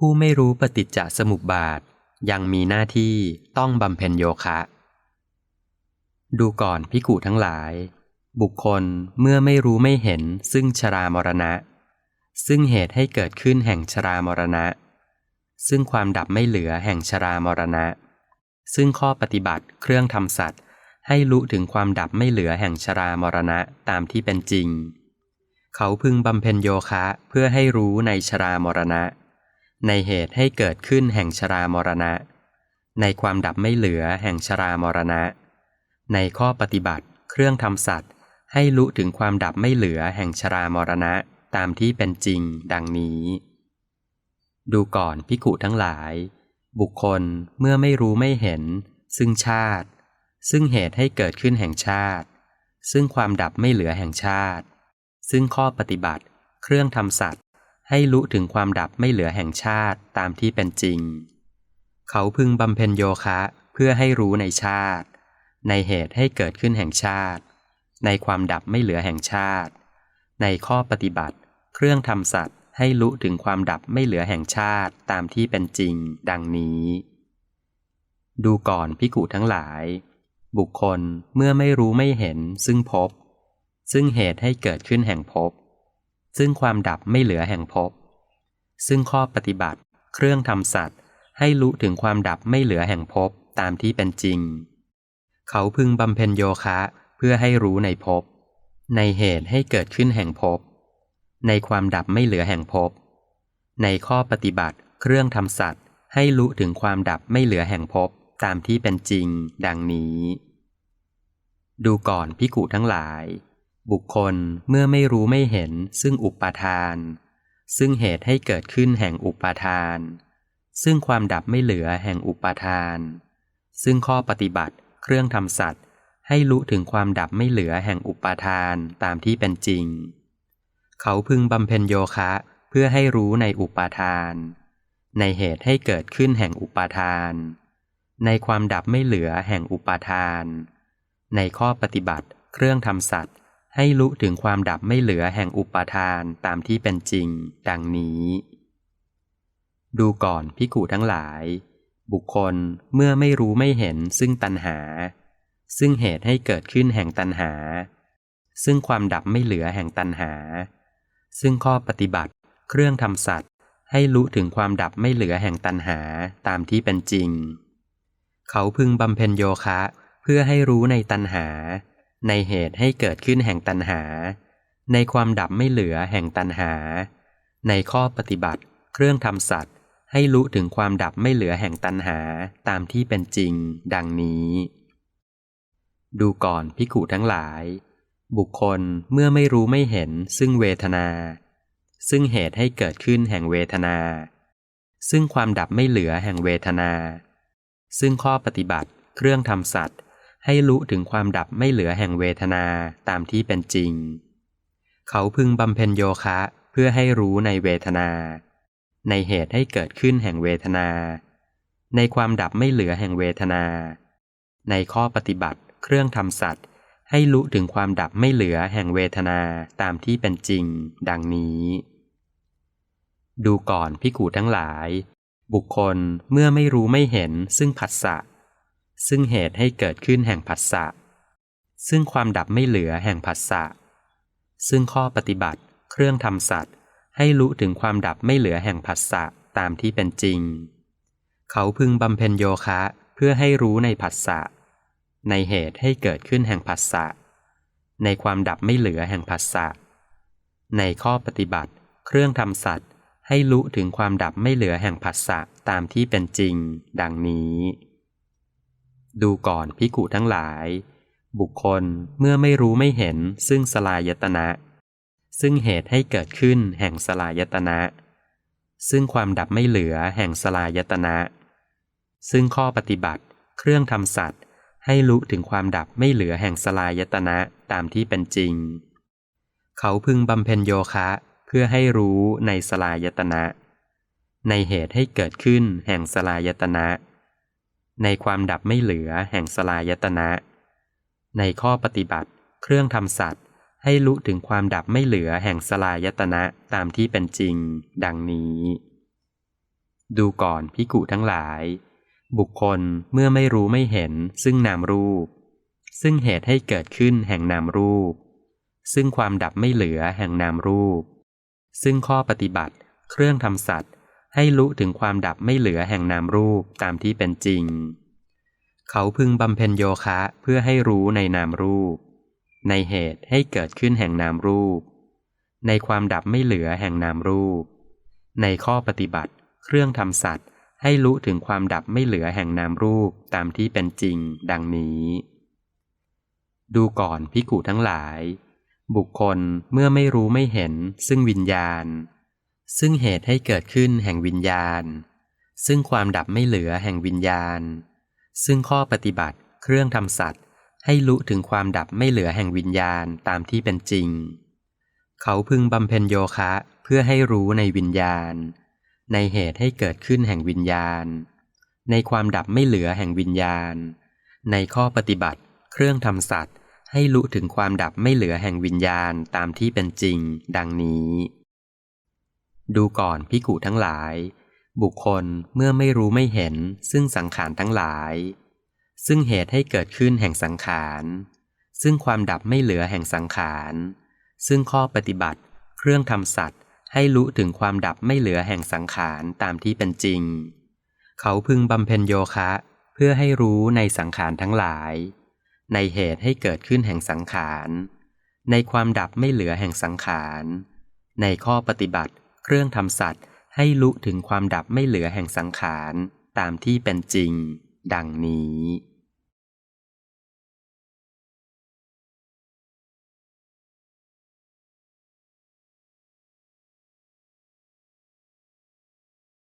ผู้ไม่รู้ปฏิจจสมุปบาท ยังมีหน้าที่ต้องบำเพ็ญโยคะ ดูก่อนพิกูทั้งหลาย บุคคลเมื่อไม่รู้ไม่เห็นซึ่งชรามรณะ ซึ่งเหตุให้เกิดขึ้นแห่งชรามรณะ ซึ่งความดับไม่เหลือแห่งชรามรณะ ซึ่งข้อปฏิบัติเครื่องทำสัตว์ ให้รู้ถึงความดับไม่เหลือแห่งชรามรณะตามที่เป็นจริง เขาพึงบำเพ็ญโยคะเพื่อให้รู้ในชรามรณะ ในเหตุให้เกิดขึ้นแห่งชรามรณะ ในความดับไม่เหลือแห่งชรามรณะ ในข้อปฏิบัติเครื่องทำสัตว์ ให้รู้ถึงความดับไม่เหลือแห่งชรามรณะตามที่เป็นจริงดังนี้ ดูก่อนพิกุทั้งหลาย บุคคลเมื่อไม่รู้ไม่เห็น ซึ่งชาติ ซึ่งเหตุให้เกิดขึ้นแห่งชาติ ซึ่งความดับไม่เหลือแห่งชาติ ซึ่งข้อปฏิบัติ เครื่องทำสัตว์ ให้รู้ถึงความดับไม่เหลือแห่งชาติตามที่เป็นจริง เขาพึงบำเพ็ญโยคะเพื่อให้รู้ในชาติ ในเหตุให้เกิดขึ้นแห่งชาติ ในความดับไม่เหลือแห่งชาติ ในข้อปฏิบัติ เครื่องทำสัตว์ให้รู้ถึงความดับไม่เหลือแห่งชาติตามที่เป็นจริง ดังนี้ ดูก่อนพิกุทั้งหลาย บุคคลเมื่อไม่รู้ไม่เห็นซึ่งพบ ซึ่งเหตุให้เกิดขึ้นแห่งพบ ซึ่งความดับไม่เหลือแห่งพบซึ่งข้อปฏิบัติ เครื่องทำสัตว์ ให้รู้ถึงความดับไม่เหลือแห่งพบตามที่เป็นจริง เขาพึงบำเพ็ญโยคะเพื่อให้รู้ในภพในเหตุให้เกิดขึ้นแห่งภพในความดับไม่เหลือแห่งภพในข้อปฏิบัติ เครื่องทำสัตว์ ให้รู้ถึงความดับไม่เหลือแห่งภพตามที่เป็นจริง ดังนี้ ดูก่อนพิกุทั้งหลาย บุคคลเมื่อไม่รู้ไม่เห็นซึ่งอุปาทาน ซึ่งเหตุให้เกิดขึ้นแห่งอุปาทาน ซึ่งความดับไม่เหลือแห่งอุปาทาน ซึ่งข้อปฏิบัติเครื่องทำสัตว์ ให้รู้ถึงความดับไม่เหลือแห่งอุปาทานตามที่เป็นจริง เขาพึงบำเพ็ญโยคะเพื่อให้รู้ในอุปาทาน ในเหตุให้เกิดขึ้นแห่งอุปาทาน ในความดับไม่เหลือแห่งอุปาทาน ในข้อปฏิบัติเครื่องทำสัตว์ ให้รู้ถึงความดับไม่เหลือแห่งอุปาทานตามที่เป็นจริง ดังนี้ ดูก่อนพิกูทั้งหลาย บุคคลเมื่อไม่รู้ไม่เห็นซึ่งตัณหา ซึ่งเหตุให้เกิดขึ้นแห่งตัณหา ซึ่งความดับไม่เหลือแห่งตัณหา ซึ่งข้อปฏิบัติเครื่องทำสัตว์ ให้รู้ถึงความดับไม่เหลือแห่งตัณหาตามที่เป็นจริง เขาพึงบำเพ็ญโยคะเพื่อให้รู้ในตัณหา ในเหตุให้เกิดขึ้นแห่งตัณหา ในความดับไม่เหลือแห่งตัณหา ในข้อปฏิบัติ เครื่องทำสัตว์ ให้รู้ถึงความดับไม่เหลือแห่งตัณหาตามที่เป็นจริง ดังนี้ ดูก่อนพิกุทั้งหลาย บุคคลเมื่อไม่รู้ไม่เห็นซึ่งเวทนา ซึ่งเหตุให้เกิดขึ้นแห่งเวทนา ซึ่งความดับไม่เหลือแห่งเวทนา ซึ่งข้อปฏิบัติ เครื่องทำสัตว์ ให้รู้ถึงความดับไม่เหลือแห่งเวทนาตามที่เป็นจริง เขาพึงบำเพ็ญโยคะเพื่อให้รู้ในเวทนา ในเหตุให้เกิดขึ้นแห่งเวทนา ในความดับไม่เหลือแห่งเวทนา ในข้อปฏิบัติเครื่องทำสัตว์ ให้รู้ถึงความดับไม่เหลือแห่งเวทนาตามที่เป็นจริง ดังนี้ ดูก่อนพิกูทั้งหลาย บุคคลเมื่อไม่รู้ไม่เห็นซึ่งผัสสะ ซึ่งเหตุให้เกิดขึ้นแห่งผัสสะ ซึ่งความดับไม่เหลือแห่งผัสสะ ซึ่งข้อปฏิบัติเครื่องทำสัตว์ ให้รู้ถึงความดับไม่เหลือแห่งผัสสะตามที่เป็นจริง เขาพึงบำเพ็ญโยคะเพื่อให้รู้ในผัสสะ ในเหตุให้เกิดขึ้นแห่งผัสสะ ในความดับไม่เหลือแห่งผัสสะ ในข้อปฏิบัติ เครื่องทำสัตว์ ให้รู้ถึงความดับไม่เหลือแห่งผัสสะตามที่เป็นจริง ดังนี้ ดูก่อนพิกุทั้งหลาย บุคคลเมื่อไม่รู้ไม่เห็นซึ่งสลายตนะ ซึ่งเหตุให้เกิดขึ้นแห่งสลายตนะ ซึ่งความดับไม่เหลือแห่งสลายตนะ ซึ่งข้อปฏิบัติ เครื่องทำสัตว์ ให้รู้ถึงความดับไม่เหลือแห่งสลายตนะตามที่เป็นจริง เขาพึงบำเพ็ญโยคะเพื่อให้รู้ในสลายตนะ ในเหตุให้เกิดขึ้นแห่งสลายตนะ ในความดับไม่เหลือแห่งสลายตนะ ในข้อปฏิบัติ เครื่องทำสัตว์ ให้รู้ถึงความดับไม่เหลือแห่งสลายตนะตามที่เป็นจริง ดังนี้ ดูก่อนพิกุทั้งหลาย บุคคลเมื่อไม่รู้ไม่เห็น ซึ่งนามรูป ซึ่งเหตุให้เกิดขึ้นแห่งนามรูป ซึ่งความดับไม่เหลือแห่งนามรูป ซึ่งข้อปฏิบัติ เครื่องทำสัตว์ ให้รู้ถึงความดับไม่เหลือแห่งนามรูปตามที่เป็นจริง เขาพึงบำเพ็ญโยคะเพื่อให้รู้ในนามรูป ในเหตุให้เกิดขึ้นแห่งนามรูป ในความดับไม่เหลือแห่งนามรูป ในข้อปฏิบัติ เครื่องทำสัตว์ ให้รู้ถึงความดับไม่เหลือแห่งนามรูปตามที่เป็นจริง ดังนี้ ดูก่อนพิกูทั้งหลาย บุคคลเมื่อไม่รู้ไม่เห็นซึ่งวิญญาณ ซึ่งเหตุให้เกิดขึ้นแห่งวิญญาณ ซึ่งความดับไม่เหลือแห่งวิญญาณ ซึ่งข้อปฏิบัติเครื่องทำสัตว์ ให้รู้ถึงความดับไม่เหลือแห่งวิญญาณตามที่เป็นจริง เขาพึงบำเพ็ญโยคะเพื่อให้รู้ในวิญญาณ ในเหตุให้เกิดขึ้นแห่งวิญญาณ ในความดับไม่เหลือแห่งวิญญาณ ในข้อปฏิบัติ เครื่องทำสัตว์ ให้รู้ถึงความดับไม่เหลือแห่งวิญญาณตามที่เป็นจริง ดังนี้ ดูก่อนพิกุทั้งหลาย บุคคลเมื่อไม่รู้ไม่เห็นซึ่งสังขารทั้งหลาย ซึ่งเหตุให้เกิดขึ้นแห่งสังขาร ซึ่งความดับไม่เหลือแห่งสังขาร ซึ่งข้อปฏิบัติ เครื่องทำสัตว์ ให้รู้ถึงความดับไม่เหลือแห่งสังขารตามที่เป็นจริง เขาพึงบำเพ็ญโยคะ เพื่อให้รู้ในสังขารทั้งหลาย ในเหตุให้เกิดขึ้นแห่งสังขาร ในความดับไม่เหลือแห่งสังขาร ในข้อปฏิบัติ เครื่องทำสัตว์ ให้ลุถึงความดับไม่เหลือแห่งสังขาร ตามที่เป็นจริง ดังนี้